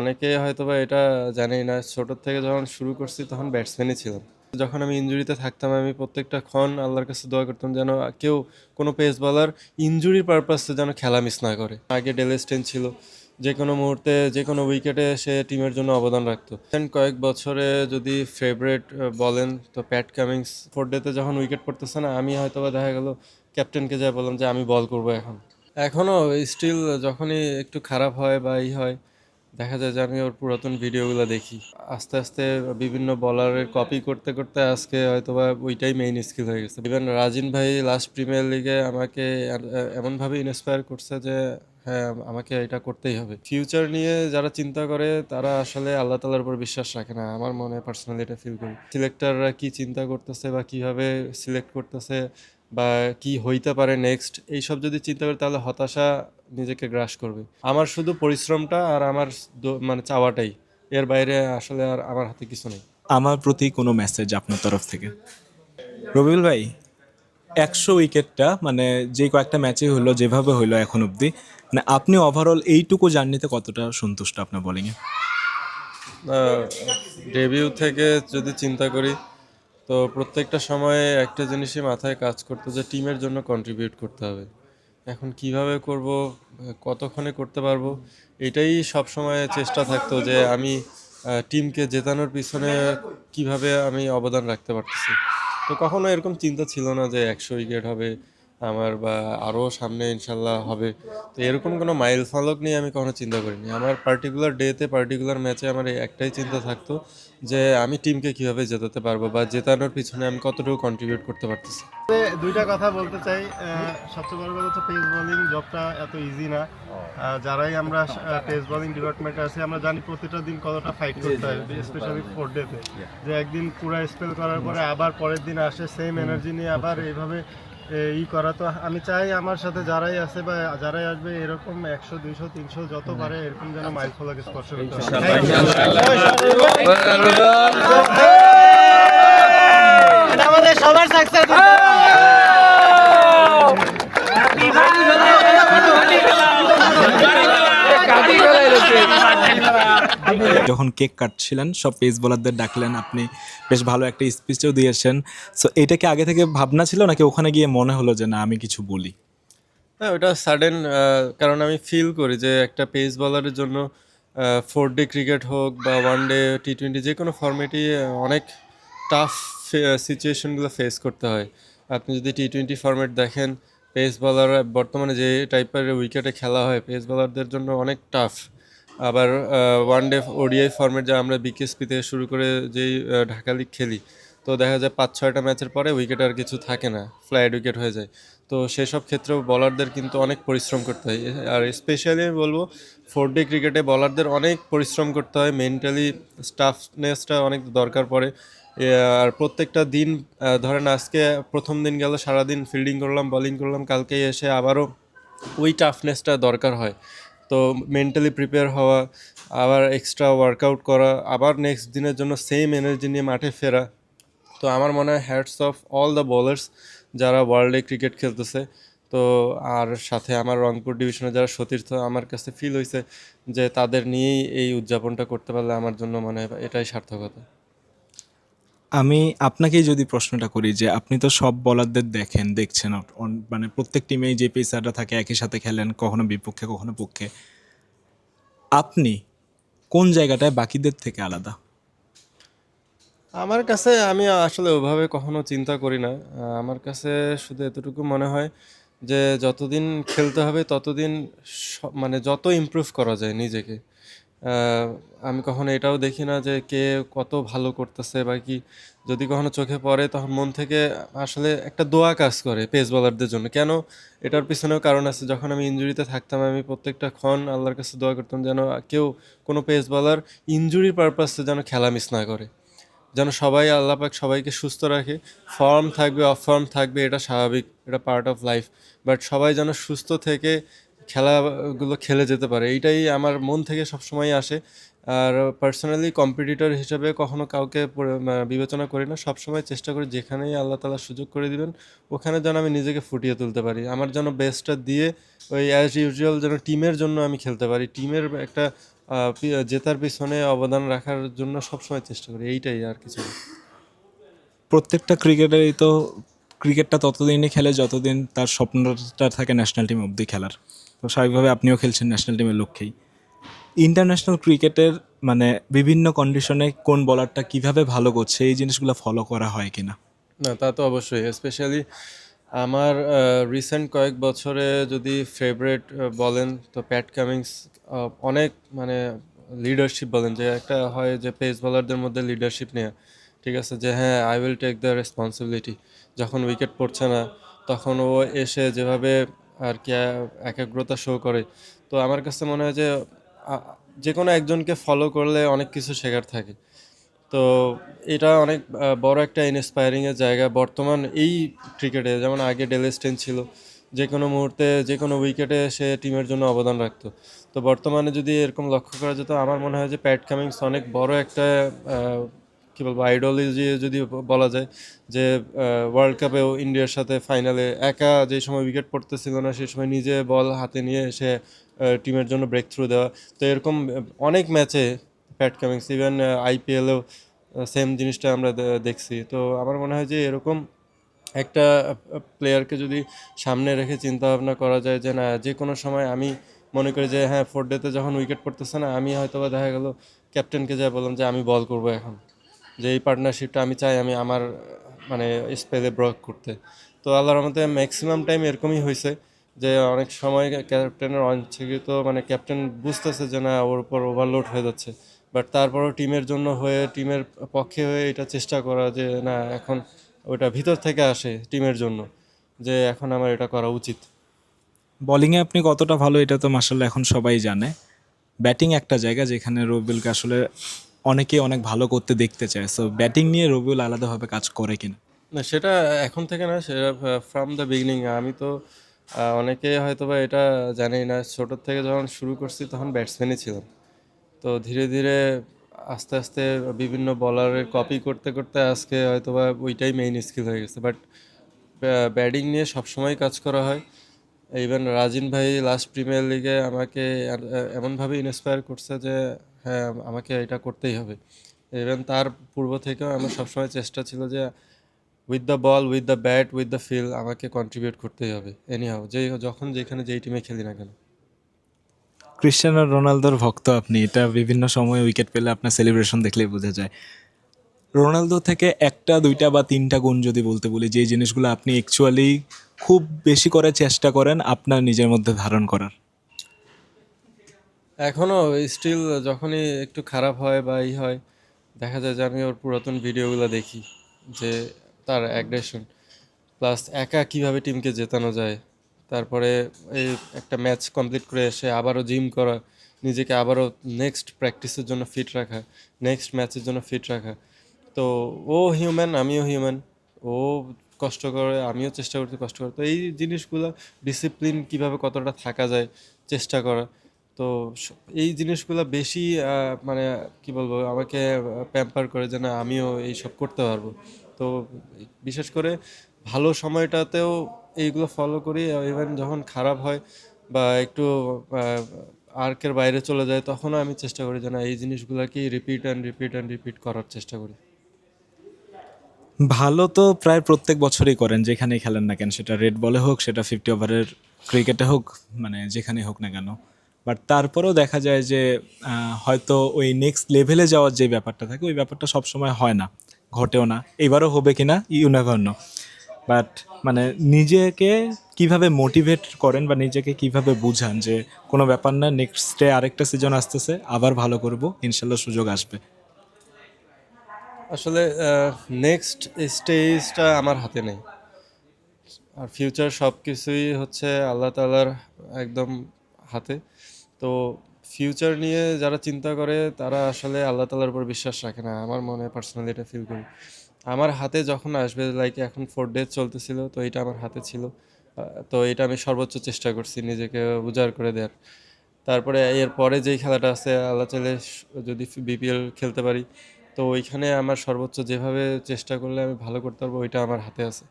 অনেকে হয়তোবা এটা জানেই না, ছোটোর থেকে যখন শুরু করছি তখন ব্যাটসম্যানই ছিলাম। যখন আমি ইনজুরিতে থাকতাম, আমি প্রত্যেকটা ক্ষণ আল্লাহর কাছে দোয়া করতাম যেন কেউ কোনো পেস বলার ইনজুরির পারপাসে যেন খেলা মিস না করে। আগে ডেলেস্টেন ছিল, যে কোনো মুহূর্তে, যে কোনো উইকেটে সে টিমের জন্য অবদান রাখতো। কয়েক বছরে যদি ফেভারেট বলেন, তো প্যাট কামিংস ফোর ডেতে যখন উইকেট পড়তেছে না, আমি হয়তোবা দেখা গেল ক্যাপ্টেনকে যা বললাম যে, আমি বল করব এখন। এখনও স্টিল যখনই একটু খারাপ হয় বা ই হয় দেখা যায় যে আমি ওর পুরাতন ভিডিওগুলো দেখি। আস্তে আস্তে বিভিন্ন বলারের কপি করতে করতে আজকে হয়তোবা ওইটাই মেইন স্কিল হয়ে গেছে। ইভেন রাজিন ভাই লাস্ট প্রিমিয়ার লিগে আমাকে এমনভাবে ইন্সপায়ার করছে যে হ্যাঁ আমাকে এটা করতেই হবে। ফিউচার নিয়ে যারা চিন্তা করে, তারা আসলে আল্লাহ তালার উপর বিশ্বাস রাখে না। আমার মনে পার্সোনালি এটা ফিল করি। সিলেক্টাররা কি চিন্তা করতেছে বা কীভাবে সিলেক্ট করতেছে বা কি হইতে পারে নেক্সট এইসব যদি চিন্তা করে, তাহলে হতাশা নিজেকে গ্রাস করবে। আমার শুধু পরিশ্রমটা আর আমার মানে চাওয়াটাই। এর বাইরে আসলে আর আমার হাতে কিছু নেই। আমার প্রতি কোনো মেসেজ আপনার তরফ থেকে? রবিউল ভাই একশো উইকেটটা মানে যে কয়েকটা ম্যাচে হলো যেভাবে হলো এখন অবধি মানে আপনি ওভারঅল এইটুকু জার্নিতে কতটা সন্তুষ্ট আপনার বোলিংয়ে ডেবিউ থেকে যদি চিন্তা করি তো প্রত্যেকটা সময়ে একটা জিনিসই মাথায় কাজ করতে যে টিমের জন্য কন্ট্রিবিউট করতে হবে। এখন কীভাবে করব, কতক্ষণে করতে পারব, এটাই সব সময় চেষ্টা থাকতো যে আমি টিমকে জেতানোর পিছনে কীভাবে আমি অবদান রাখতে পারতেছি। তো কখনো এরকম চিন্তা ছিল না যে একশো উইকেট হবে আমার বা আরও সামনে ইনশাল্লাহ হবে। তো এরকম কোনো মাইল ফলক নিয়ে আমি কখনো চিন্তা করিনি। আমার পার্টিকুলার ডেতে পার্টিকুলার ম্যাচে আমার একটাই চিন্তা থাকতো যে আমি টিমকে কীভাবে জেতাতে পারব বা জেতানোর পিছনে আমি কতটুকু কন্ট্রিবিউট করতে পারতেছি? দুইটা কথা বলতে চাই আহ, সবচেয়ে বড় কথা হচ্ছে পেস বোলিং জবটা এত ইজি না। যারাই আমরা পেস বোলিং ডিপার্টমেন্টে আছি আমরা জানি প্রতিটা দিন কতটা ফাইট করতে হয় স্পেশালি ফোর ডেতে যে একদিন পুরো স্পেল করার পরে আবার পরের দিন আসে সেম এনার্জি নিয়ে আবার এইভাবে ই করা। তো আমি চাই আমার সাথে যারাই আছে বা যারাই আসবে এরকম একশো দুইশো তিনশো যত পারে এরকম যেন মাইল ফলকে স্পর্শ করতে আমাদের সবার সাকসেস যখন কেক কাটছিলেন, সব পেস বোলারদের ডাকলেন, আপনি বেশ ভালো একটা স্পিচও দিয়েছেন। সো এটা কি আগে থেকে ভাবনা ছিল, নাকি ওখানে গিয়ে মনে হলো যে, না, আমি কিছু বলি হ্যাঁ ওটা সাডেন কারণ আমি ফিল করি যে, একটা পেস বলারের জন্য ফোর ডে ক্রিকেট হোক বা ওয়ান ডে টি টোয়েন্টি যে কোনো ফর্মেটই অনেক টাফ সিচুয়েশনগুলো ফেস করতে হয়। আপনি যদি টি টোয়েন্টি ফর্মেট দেখেন পেস বলার বর্তমানে যে টাইপের উইকেটে খেলা হয় পেস বলারদের জন্য অনেক টাফ আবার ওয়ান ডে ওডিআই ফর্মেট যা আমরা বিকেএসপি থেকে শুরু করে যেই ঢাকা লিগ খেলি, তো দেখা যায় পাঁচ, ছয়টা ম্যাচের পরে উইকেট আর কিছু থাকে না ফ্লাইড উইকেট হয়ে যায়। তো সেসব ক্ষেত্রেও বলারদের কিন্তু অনেক পরিশ্রম করতে হয়। আর স্পেশালি আমি বলব ফোর ডে ক্রিকেটে বলারদের অনেক পরিশ্রম করতে হয় মেন্টালি স্টাফনেসটা অনেক দরকার পড়ে। আর প্রত্যেকটা দিন ধরেন আজকে প্রথম দিন গেল, সারাদিন ফিল্ডিং করলাম বলিং করলাম, কালকে এসে আবারও ওই টাফনেসটা দরকার হয়। তো মেন্টালি প্রিপেয়ার হওয়া, আবার এক্সট্রা ওয়ার্কআউট করা, আবার নেক্সট দিনের জন্য সেম এনার্জি নিয়ে মাঠে ফেরা। তো আমার মনে হয় hats off all the bowlers যারা ওয়ার্ল্ডে ক্রিকেট খেলতেছে। তো আর সাথে আমার রংপুর ডিভিশনে যারা সতীর্থ, আমার কাছে ফিল হয়েছে যে তাদের নিয়েই এই উদযাপনটা করতে পারলে আমার জন্য মনে হয় এটাই সার্থকতা। আমি আপনাকেই যদি প্রশ্নটা করি যে আপনি তো সব বলারদের দেখেন, দেখছেন মানে প্রত্যেক টিমেই যে পেসাররা থাকে একই সাথে খেলেন, কখনো বিপক্ষে, কখনো পক্ষে। আপনি কোন জায়গাটায় বাকিদের থেকে আলাদা? আমার কাছে আমি আসলে ওভাবে কখনো চিন্তা করি না। আমার কাছে শুধু এতটুকু মনে হয় যে যতদিন খেলতে হবে ততদিন মানে যত ইমপ্রুভ করা যায় নিজেকে। আমি কখনো এটাও দেখি না যে কে কত ভালো করতেছে বা কি। যদি কখনো চোখে পড়ে, তখন মন থেকে আসলে একটা দোয়া কাজ করে পেস বলারদের জন্য। কেন? এটার পিছনেও কারণ আছে, যখন আমি ইনজুরিতে থাকতাম, আমি প্রত্যেকটা ক্ষণ আল্লাহর কাছে দোয়া করতাম যেন কেউ কোনো পেস বলার ইনজুরির পারপাসে যেন খেলা মিস না করে। যেন সবাই, আল্লাহ পাক সবাইকে সুস্থ রাখে। ফর্ম থাকবে অফ ফর্ম থাকবে, এটা স্বাভাবিক, এটা পার্ট অফ লাইফ বাট সবাই যেন সুস্থ থেকে খেলাগুলো খেলে যেতে পারে, এইটাই আমার মন থেকে সবসময় আসে। আর পার্সোনালি কম্পিটিটর হিসেবে কখনো কাউকে বিবেচনা করি না। সবসময় চেষ্টা করি যেখানেই আল্লাহ তালা সুযোগ করে দিবেন, ওখানে যেন আমি নিজেকে ফুটিয়ে তুলতে পারি। আমার যেন বেস্টটা দিয়ে ওই অ্যাজ ইউজুয়াল যেন টিমের জন্য আমি খেলতে পারি। টিমের একটা জেতার পিছনে অবদান রাখার জন্য সবসময় চেষ্টা করি। এইটাই আর কিছু। প্রত্যেকটা ক্রিকেটারই তো, ক্রিকেটটা ততদিনই খেলে যতদিন তার স্বপ্নটা থাকে ন্যাশনাল টিম অবধি খেলার। তো স্বাভাবিকভাবে আপনিও খেলছেন ন্যাশনাল টিমের লক্ষ্যেই। ইন্টারন্যাশনাল ক্রিকেটের মানে বিভিন্ন কন্ডিশনে কোন বলারটা কীভাবে ভালো করছে, এই জিনিসগুলো ফলো করা হয় কিনা? না, তা তো অবশ্যই স্পেশালি আমার রিসেন্ট কয়েক বছরে যদি ফেভারেট বলেন তো প্যাট কামিংস অনেক মানে লিডারশিপ বলেন, যে একটা হয় যে পেস বলারদের মধ্যে লিডারশিপ নেওয়া ঠিক আছে? যে হ্যাঁ I will take the responsibility যখন উইকেট পড়ছে না, তখন ও এসে যেভাবে আর কি একাগ্রতা শো করে। তো আমার কাছে মনে হয় যে যে কোনো একজনকে ফলো করলে অনেক কিছু শেখার থাকে। তো এটা অনেক বড় একটা ইন্সপায়ারিং এর জায়গা। বর্তমান এই ক্রিকেটে যেমন আগে ডেলেস্টেন ছিল, যে কোনো মুহূর্তে, যে কোনো উইকেটে সে টিমের জন্য অবদান রাখতো। তো বর্তমানে যদি এরকম লক্ষ্য করা যেত আমার মনে হয় যে প্যাট কামিংস অনেক বড় একটা কি বলব আইডোলজি যদি বলা যায় যে ওয়ার্ল্ড কাপেও ইন্ডিয়ার সাথে ফাইনালে একা যে সময় উইকেট পড়তেছিল না সেই সময় নিজে বল হাতে নিয়ে এসে টিমের জন্য ব্রেক থ্রু দেওয়া। তো এরকম অনেক ম্যাচে প্যাট কামিংস ইভেন আইপিএলেও সেম জিনিসটা আমরা দেখছি। তো আমার মনে হয় যে এরকম একটা প্লেয়ারকে যদি সামনে রেখে চিন্তা ভাবনা করা যায় যে, না, যে কোনো সময় আমি মনে করি যে হ্যাঁ ফোর ডেতে যখন উইকেট পড়তেছে না, আমি হয়তো বা দেখা গেল ক্যাপ্টেনকে যা বললাম যে, আমি বল করব এখন। যে এই পার্টনারশিপটা আমি চাই, আমি আমার মানে স্পেলে ব্রক করতে। তো আল্লাহর মধ্যে ম্যাক্সিমাম টাইম এরকমই হয়েছে যে অনেক সময় ক্যাপ্টেনের অনিচ্ছাকৃত মানে ক্যাপ্টেন বুঝতেছে যে না, ওর উপর ওভারলোড হয়ে যাচ্ছে। বাট তারপরও টিমের জন্য হয়ে টিমের পক্ষে হয়ে এটা চেষ্টা করা যে না, এখন ওটা ভিতর থেকে আসে টিমের জন্য, যে এখন আমার এটা করা উচিত। বোলিংয়ে আপনি কতটা ভালো এটা তো মাসাল্লাহ এখন সবাই জানে। ব্যাটিং একটা জায়গা যেখানে রবিউলকে আসলে অনেকে অনেক ভালো করতে দেখতে চায়। সো ব্যাটিং নিয়ে রবিউল আলাদাভাবে কাজ করে কিনা? না, সেটা এখন থেকে না, সেটা ফ্রম দ্য বিগিনিং আমি তো অনেকে হয়তো বা এটা জানি না। ছোটোর থেকে যখন শুরু করছি, তখন ব্যাটসম্যানই ছিলাম। তো ধীরে ধীরে আস্তে আস্তে বিভিন্ন বলারের কপি করতে করতে আজকে হয়তো বা ওইটাই মেইন স্কিল হয়ে গেছে। বাট ব্যাটিং নিয়ে সবসময় কাজ করা হয়। ইভেন রাজিন ভাই লাস্ট প্রিমিয়ার লিগে আমাকে এমনভাবে ইন্সপায়ার করছে যে হ্যাঁ আমাকে এটা করতেই হবে। ইভেন তার পূর্ব থেকেও আমার সবসময় চেষ্টা ছিল যে with the ball with the bat with the feel আমাকে কন্ট্রিবিউট করতেই হবে। এনিহাও যেই যখন যেখানে যেই টিমে খেলি না কেন। ক্রিশ্চিয়ানো রোনালদোর ভক্ত আপনি। এটা বিভিন্ন সময় উইকেট পেলে আপনার সেলিব্রেশন দেখলেই বোঝা যায়। রোনালদো থেকে একটা, দুইটা বা তিনটা গুণ যদি বলতে বলি যে জিনিসগুলো আপনি অ্যাকচুয়ালি খুব বেশি করে চেষ্টা করেন আপনার নিজের মধ্যে ধারণ করার। এখনও স্টিল যখনই একটু খারাপ হয় বা ই হয়, দেখা যায় যে আমি ওর পুরাতন ভিডিওগুলো দেখি, যে তার অ্যাগ্রেশন প্লাস একা কীভাবে টিমকে জেতানো যায়, তারপরে এই একটা ম্যাচ কমপ্লিট করে এসে আবারও জিম করা, নিজেকে আবারও নেক্সট প্র্যাকটিসের জন্য ফিট রাখা নেক্সট ম্যাচের জন্য ফিট রাখা, তো ও হিউম্যান আমিও হিউম্যান ও কষ্ট করে, আমিও চেষ্টা করতে কষ্ট করে, তো এই জিনিসগুলো ডিসিপ্লিন কীভাবে কতটা থাকা যায়, চেষ্টা করা তো এই জিনিসগুলো বেশি মানে কি বলব, আমাকে প্যাম্পার করে যে না, আমিও এইসব করতে পারব। তো বিশেষ করে ভালো সময়টাতেও এইগুলো ফলো করি ইভেন যখন খারাপ হয় বা একটু আর্কের বাইরে চলে যায়, তখনও আমি চেষ্টা করি যে না, এই জিনিসগুলোকেই repeat and repeat and repeat করার চেষ্টা করি। ভালো তো প্রায় প্রত্যেক বছরই করেন, যেখানেই খেলেন না কেন, সেটা রেড বলে হোক, সেটা ফিফটি ওভারের ক্রিকেটে হোক মানে যেখানেই হোক না কেন। বাট তারপরেও দেখা যায় যে হয়তো ওই নেক্সট লেভেলে যাওয়ার যে ব্যাপারটা থাকে, ওই ব্যাপারটা সবসময় হয় না, ঘটেও না। এবারও হবে কি না ইউ নেভার নো বাট মানে নিজেকে কীভাবে মোটিভেট করেন বা নিজেকে কীভাবে বুঝান যে, কোনো ব্যাপার না নেক্সটে আরেকটা সিজন আসতেছে, আবার ভালো করব, ইনশাল্লাহ সুযোগ আসবে। আসলে নেক্সট স্টেজটা আমার হাতে নেই। আর ফিউচার সব কিছুই হচ্ছে আল্লাহ তালার একদম হাতে। তো ফিউচার নিয়ে যারা চিন্তা করে, তারা আসলে আল্লাহ তালার উপর বিশ্বাস রাখে না। আমার মনে পার্সোনালি এটা ফিল করি। আমার হাতে যখন আসবে লাইক এখন ফোর ডেজ চলতেছিল, তো এটা আমার হাতে ছিল। তো এটা আমি সর্বোচ্চ চেষ্টা করছি নিজেকে উজাড় করে দেওয়ার তারপরে এর পরে যেই খেলাটা আছে, আল্লাহ চাইলে যদি বিপিএল খেলতে পারি, তো ওইখানে আমার সর্বোচ্চ যেভাবে চেষ্টা করলে আমি ভালো করতে পারব, ওইটা আমার হাতে আছে।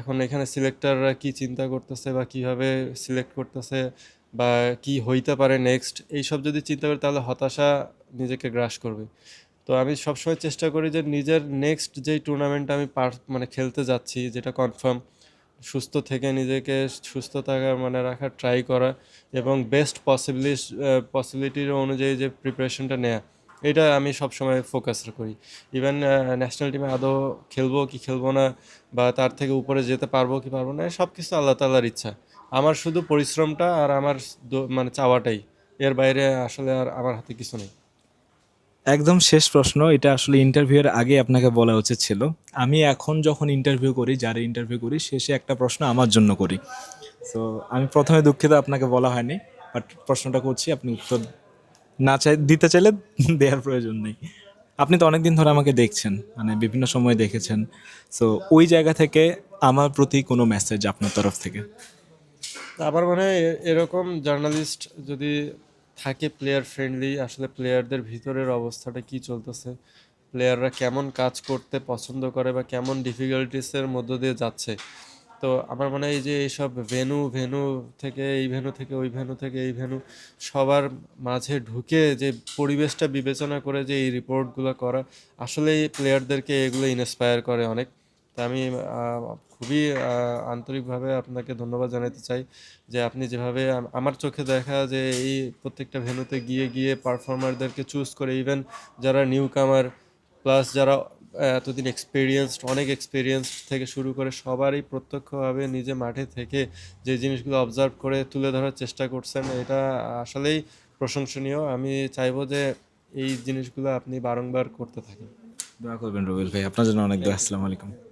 এখন এখানে সিলেক্টাররা কি চিন্তা করতেছে বা কীভাবে সিলেক্ট করতেছে বা কি হইতে পারে নেক্সট এইসব যদি চিন্তা করি তাহলে হতাশা নিজেকে গ্রাস করবে। তো আমি সবসময় চেষ্টা করি যে নিজের নেক্সট যেই টুর্নামেন্টটা আমি পার মানে খেলতে যাচ্ছি, যেটা কনফার্ম সুস্থ থেকে নিজেকে সুস্থ থাকার মানে রাখার ট্রাই করা এবং বেস্ট পসিবিলিটি পসিবিলিটির অনুযায়ী যে প্রিপারেশনটা নেওয়া এটা আমি সবসময় ফোকাস করি। ইভেন ন্যাশনাল টিমে আদৌ খেলব কি খেলব না, বা তার থেকে উপরে যেতে পারব কি পারব না সব কিছু আল্লাহ তাল্লাহর ইচ্ছা। আমার শুধু পরিশ্রমটা আর আমার মানে চাওয়াটাই। এর বাইরে আসলে আর আমার হাতে কিছু নেই। একদম শেষ প্রশ্ন, এটা আসলে ইন্টারভিউয়ের আগে আপনাকে বলা উচিত ছিল। আমি এখন যখন ইন্টারভিউ করি, যারা ইন্টারভিউ করি শেষে একটা প্রশ্ন আমার জন্য করি। সো আমি প্রথমে দুঃখিত আপনাকে বলা হয়নি বাট প্রশ্নটা করছি, আপনি উত্তর না চাই, দিতে চাইলে দেওয়ার প্রয়োজন নেই। আপনি তো অনেকদিন ধরে আমাকে দেখছেন মানে বিভিন্ন সময় দেখেছেন। সো ওই জায়গা থেকে আমার প্রতি কোনো মেসেজ আপনার তরফ থেকে? আমার মনে হয় এরকম জার্নালিস্ট যদি থাকে প্লেয়ার ফ্রেন্ডলি আসলে প্লেয়ারদের ভিতরের অবস্থাটা কি চলতেছে? প্লেয়াররা কেমন কাজ করতে পছন্দ করে বা কেমন ডিফিকাল্টিসের মধ্য দিয়ে যাচ্ছে? তো আমার মনে হয় যে এইসব ভেনু ভেনু থেকে, এই ভেনু থেকে, ওই ভেনু থেকে, এই ভেনু সবার মাঝে ঢুকে যে পরিবেশটা বিবেচনা করে যে এই রিপোর্টগুলো করা, আসলেই প্লেয়ারদেরকে এগুলো ইন্সপায়ার করে অনেক। তা আমি খুবই আন্তরিকভাবে আপনাকে ধন্যবাদ জানাতে চাই যে আপনি যেভাবে আমার চোখে দেখা যে এই প্রত্যেকটা ভেনুতে গিয়ে গিয়ে পারফর্মারদেরকে চুজ করে ইভেন যারা নিউ কামার প্লাস যারা এতদিন এক্সপিরিয়েন্সড অনেক এক্সপিরিয়েন্স থেকে শুরু করে সবারই প্রত্যক্ষভাবে নিজে মাঠে থেকে যে জিনিসগুলো অবজার্ভ করে তুলে ধরার চেষ্টা করছেন এটা আসলেই প্রশংসনীয়। আমি চাইব যে এই জিনিসগুলো আপনি বারংবার করতে থাকেন। দোয়া করবেন রবিল ভাই। আপনার জন্য অনেক দোয়া। আসসালামু আলাইকুম।